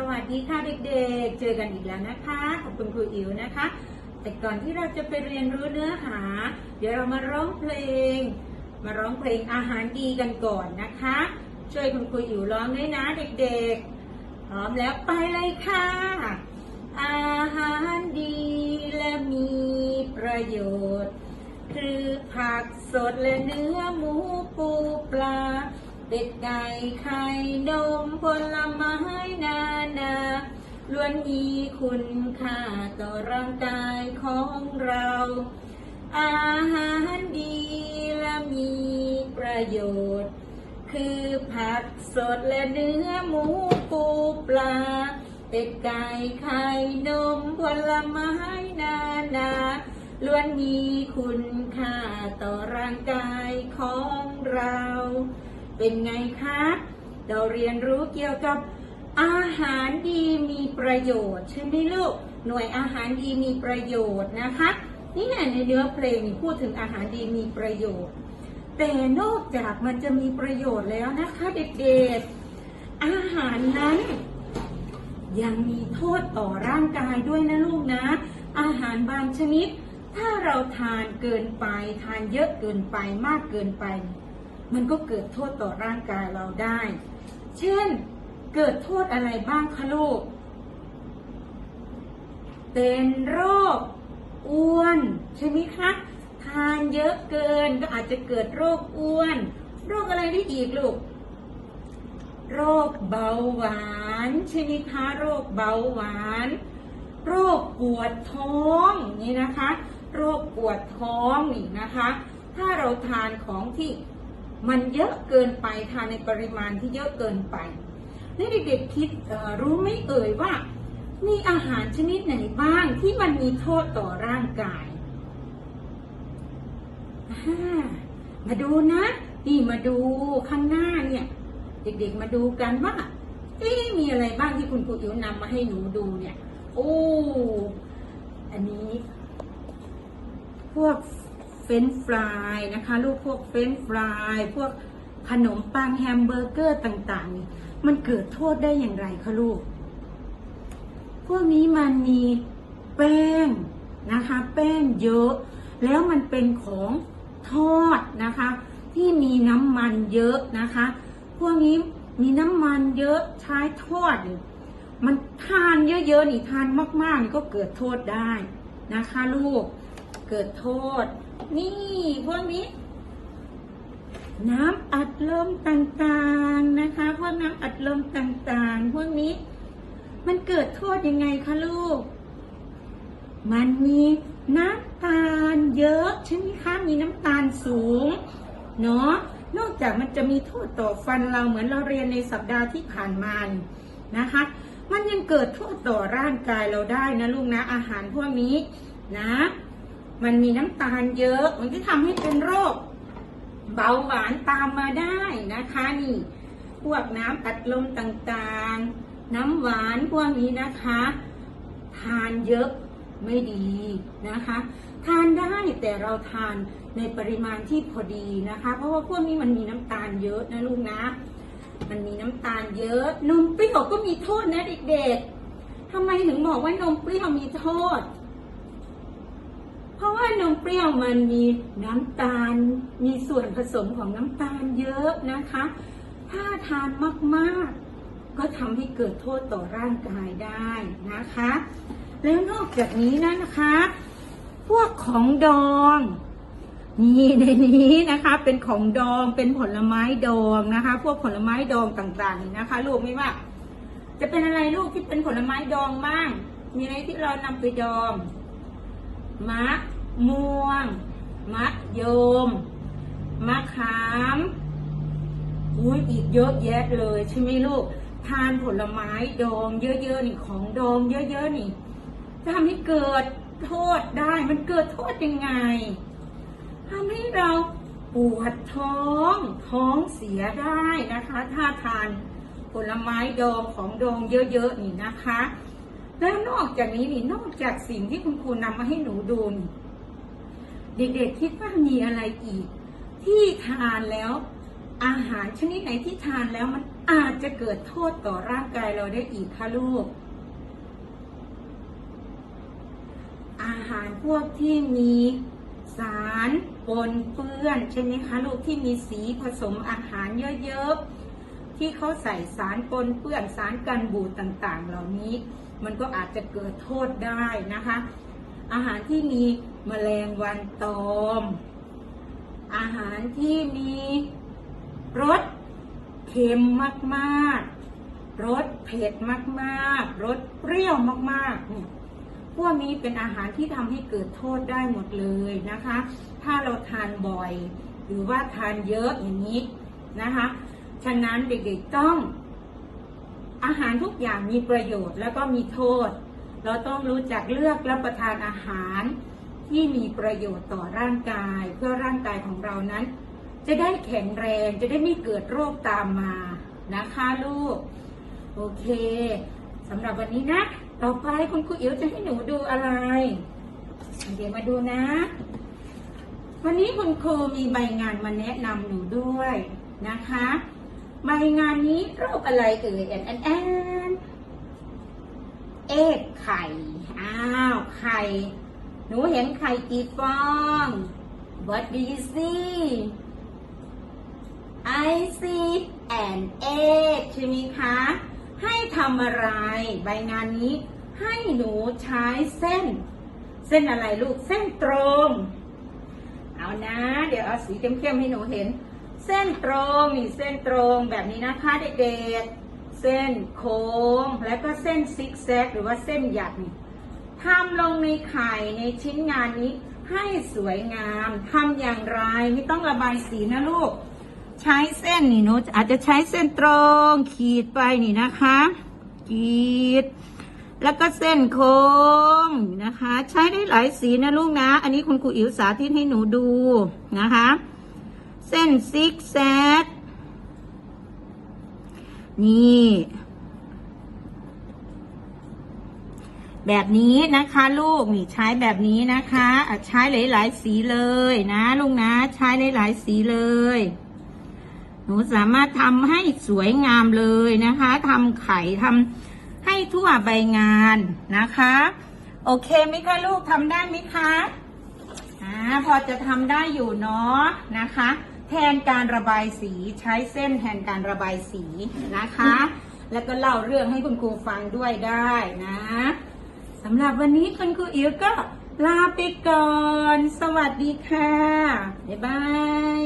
สวัสดีค่ะเด็กๆ เจอกันอีกแล้วนะคะขอบคุณครูอิ๋วนะคะ แต่ก่อนที่เราจะไปเรียนรู้เนื้อหา เดี๋ยวเรามาร้องเพลง มาร้องเพลงอาหารดีกันก่อนนะคะ ช่วยคุณครูอิ๋วร้องด้วยนะเด็กๆ พร้อมแล้วไปเลยค่ะ อาหารดีและมีประโยชน์ คือผักสดและเนื้อหมูปูปลา เป็ดไก่ไข่นมผลไม้นานาล้วนมีคุณค่าต่อร่างกายของเรา อาหารดีและมีประโยชน์ คือผักสดและเนื้อหมูปูปลา เป็ดไก่ไข่นมผลไม้นานาล้วนมีคุณค่าต่อร่างกายของเรา เป็นไงคะ เราเรียนรู้เกี่ยวกับอาหารดีมีประโยชน์ใช่ไหมลูก หน่วยอาหารดีมีประโยชน์นะคะ นี่ในเนื้อเพลงพูดถึงอาหารดีมีประโยชน์ แต่นอกจากมันจะมีประโยชน์แล้วนะคะเด็กๆ อาหารนั้นยังมีโทษต่อร่างกายด้วยนะลูกนะ อาหารบางชนิด ถ้าเราทานเกินไปทานเยอะเกินไปมากเกินไป มันก็เกิดโทษต่อร่างกายเราได้ เช่น เกิดโทษอะไรบ้างคะลูก เป็นโรคอ้วน ใช่ไหมคะ ทานเยอะเกินก็อาจจะเกิดโรคอ้วน โรคอะไรได้อีกลูก โรคเบาหวานใช่ไหมคะ โรคเบาหวาน โรคปวดท้องนี่นะคะ โรคปวดท้องนี่นะคะ ถ้าเราทานของที่ มันเยอะเกินไปทานในปริมาณที่เยอะเกินไปนี่เด็กๆคิดรู้ไหมเอ่ยว่า มีอาหารชนิดไหนบ้างที่มันมีโทษต่อร่างกายามาดูนะนี่มาดูข้างหน้าเนี่ย เด็กๆมาดูกันว่าเอ๊มีอะไรบ้างที่คุณครูอิ๋วนำมาให้หนูดูเนี่ย โอ้ อันนี้ พวก เฟรนฟรายนะคะลูกพวกเฟรนฟรายพวกขนมปังแฮมเบอร์เกอร์ต่างๆนี่มันเกิดโทษได้อย่างไรคะลูก พวกนี้มันมีแป้งนะคะ แป้งเยอะ แล้วมันเป็นของทอดนะคะ ที่มีน้ำมันเยอะนะคะ พวกนี้มีน้ำมันเยอะใช้ทอดนี่มันทานเยอะๆนี่ทานมากๆนี่ก็เกิดโทษได้นะคะ ลูกเกิดโทษ นี่พวกนี้ น้ำอัดลมต่างๆนะคะ พวกน้ำอัดลมต่างๆ พวกนี้ มันเกิดโทษยังไงคะลูก มันมีน้ำตาลเยอะใช่ไหมคะมีน้ำตาลสูง เนาะนอกจากมันจะมีโทษต่อฟันเราเหมือนเราเรียนในสัปดาห์ที่ผ่านมานะคะ มันยังเกิดโทษต่อร่างกายเราได้นะลูกนะอาหารพวกนี้นะ มันมีน้ำตาลเยอะ มันก็ทำให้เป็นโรค เบาหวานตามมาได้นะคะนี่ พวกน้ำอัดลมต่างๆ น้ำหวานพวกนี้นะคะ ทานเยอะไม่ดีนะคะ ทานได้แต่เราทานในปริมาณที่พอดีนะคะ เพราะว่าพวกนี้มันมีน้ำตาลเยอะนะลูกนะ มันมีน้ำตาลเยอะ นมเปรี้ยวก็มีโทษนะเด็กๆทำไมถึงบอกว่านมเปรี้ยวมีโทษ เพราะว่านมเปรี้ยวมันมีน้ำตาล มีส่วนผสมของน้ำตาลเยอะนะคะ ถ้าทานมากๆ ก็ทำให้เกิดโทษต่อร่างกายได้นะคะ แล้วนอกจากนี้นะนะคะ พวกของดองนี่ในนี้นะคะเป็นของดองเป็นผลไม้ดองนะคะ พวกผลไม้ดองต่างๆนะคะ ลูกไม่ว่า จะเป็นอะไรลูกที่เป็นผลไม้ดองบ้างมีอะไรที่เรานำไปดองมะ ม่วงมะยม มะขามอุ้ยอีกเยอะแยะเลยใช่ไหมลูก ทานผลไม้ดองเยอะๆนี่ของดองเยอะๆนี่จะทำให้เกิดโทษได้มันเกิดโทษยังไงทำให้เราปวดท้องท้องเสียได้นะคะ ถ้าทานผลไม้ดองของดองเยอะๆนี่นะคะ แล้วนอกจากนี้นี่นอกจากสิ่งที่คุณครูนำมาให้หนูดูนี่ เด็กๆคิดว่ามีอะไรอีก ที่ทานแล้ว อาหารชนิดไหนที่ทานแล้วมันอาจจะเกิดโทษต่อร่างกายเราได้อีกค่ะลูก อาหารพวกที่มีสารปนเปื้อนใช่ไหมคะลูกที่มีสีผสมอาหารเยอะๆ ที่เขาใส่สารปนเปื้อนสารกันบูดต่างๆ เหล่านี้ มันก็อาจจะเกิดโทษได้นะคะ อาหารที่มีแมลงวันตอม อาหารที่มีรสเค็มมากๆ รสเผ็ดมากๆ รสเปรี้ยวมากๆ เนี่ยพวกนี้เป็นอาหารที่ทำให้เกิดโทษได้หมดเลยนะคะ ถ้าเราทานบ่อย หรือว่าทานเยอะอย่างนี้นะคะ ฉะนั้นเด็กๆต้อง อาหารทุกอย่างมีประโยชน์แล้วก็มีโทษ เราต้องรู้จักเลือกรับประทานอาหาร ที่มีประโยชน์ต่อร่างกาย เพื่อร่างกายของเรานั้น จะได้แข็งแรงจะได้ไม่เกิดโรคตามมานะคะลูก โอเคสำหรับวันนี้นะ ต่อไปคุณครูอิ๋วจะให้หนูดูอะไร เดี๋ยวมาดูนะ วันนี้คุณครูมีใบงานมาแนะนำหนูด้วยนะคะ ใบงานนี้โรคอะไรเอ่ยแอนแอนแอน เอ็กไข่ อ้าว ไข่ หนูเห็นไข่กี่ฟอง What do you see I see an egg ใช่ไหมคะ ให้ทำอะไร ใบงานนี้ ให้หนูใช้เส้น เส้นอะไรลูก เส้นตรง เอานะ เดี๋ยวเอาสีเข้มๆให้หนูเห็น เส้นตรงนี่เส้นตรงแบบนี้นะคะเด็กๆ เส้นโค้งแล้วก็เส้นซิกแซกหรือว่าเส้นหยักนี่ทำลงในไข่ในชิ้นงานนี้ให้สวยงามทำอย่างไรไม่ต้องระบายสีนะลูก ใช้เส้นนี่หนูอาจจะใช้เส้นตรง ขีดไปนี่นะคะ ขีด แล้วก็เส้นโค้งนะคะ ใช้ได้หลายสีนะลูกนะ อันนี้คุณครูอิ๋วสาธิตให้หนูดูนะคะ เส้นซิกแซก นี่ แบบนี้นะคะ ลูกนี่ใช้แบบนี้นะคะใช้หลาย ๆ สีเลยนะลูกนะ ใช้หลาย ๆ สีเลยหนูสามารถทำให้สวยงามเลยนะคะทำไข่ทำให้ทั่วใบงานนะคะ โอเคไหมคะลูกทำได้ไหมคะอ่าพอจะทำได้อยู่เนาะนะคะ แทนการระบายสีใช้เส้นแทนการระบายสีนะคะ แล้วก็เล่าเรื่องให้คุณครูฟังด้วยได้นะสำหรับวันนี้คุณครูอิ๋วก็ลาไปก่อน สวัสดีค่ะ บ๊ายบาย